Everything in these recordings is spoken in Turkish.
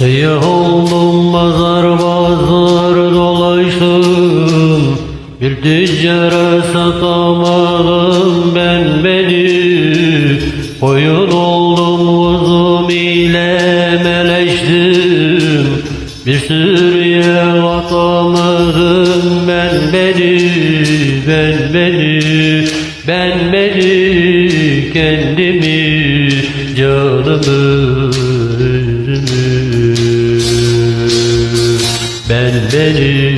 Seyyah oldum pazar pazar dolaştım. Bir tüccara satamadım ben beni. Koyun oldum uzum ile meleştim. Bir sürüye atamadım ben beni. Ben beni ben beni kendimi canımı beni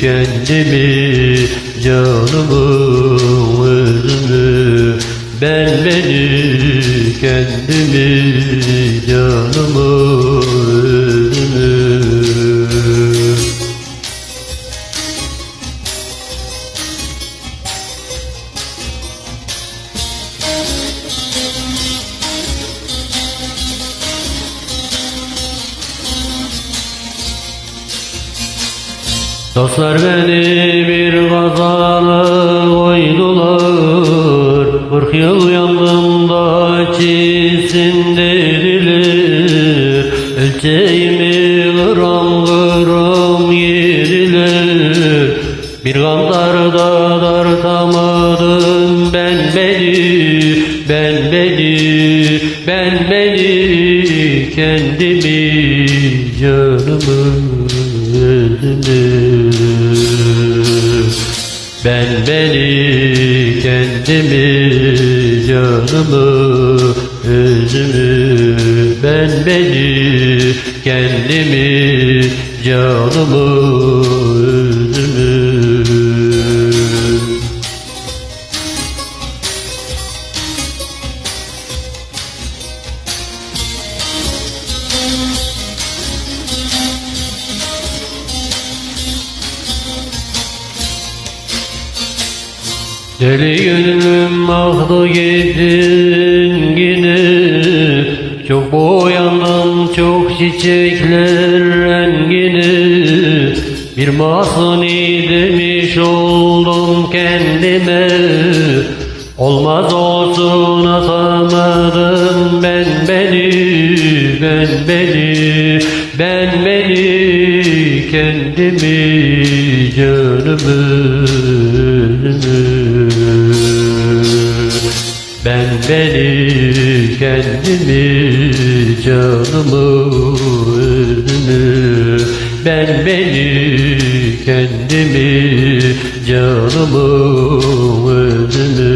kendimi canımı özümü Ben beni kendimi canımı Dostlar beni bir kazana koydular. Kırk yıl yandım da çizsin dediler. Ölçeğimi gram gram yediler. Bir kantarda dartamadım ben beni Ben beni, ben beni Kendimi canımı özümü Ben beni kendimi canımı özümü Ben beni kendimi canımı Deli gönlüm ahdı gittin yine. Çok boyandım çok çiçekler rengini. Bir masuni demiş oldum kendime. Olmaz olsun atamadım ben beni Ben beni, ben beni Kendimi canımı ben beni kendimi canımı özümü Ben beni kendimi canımı özümü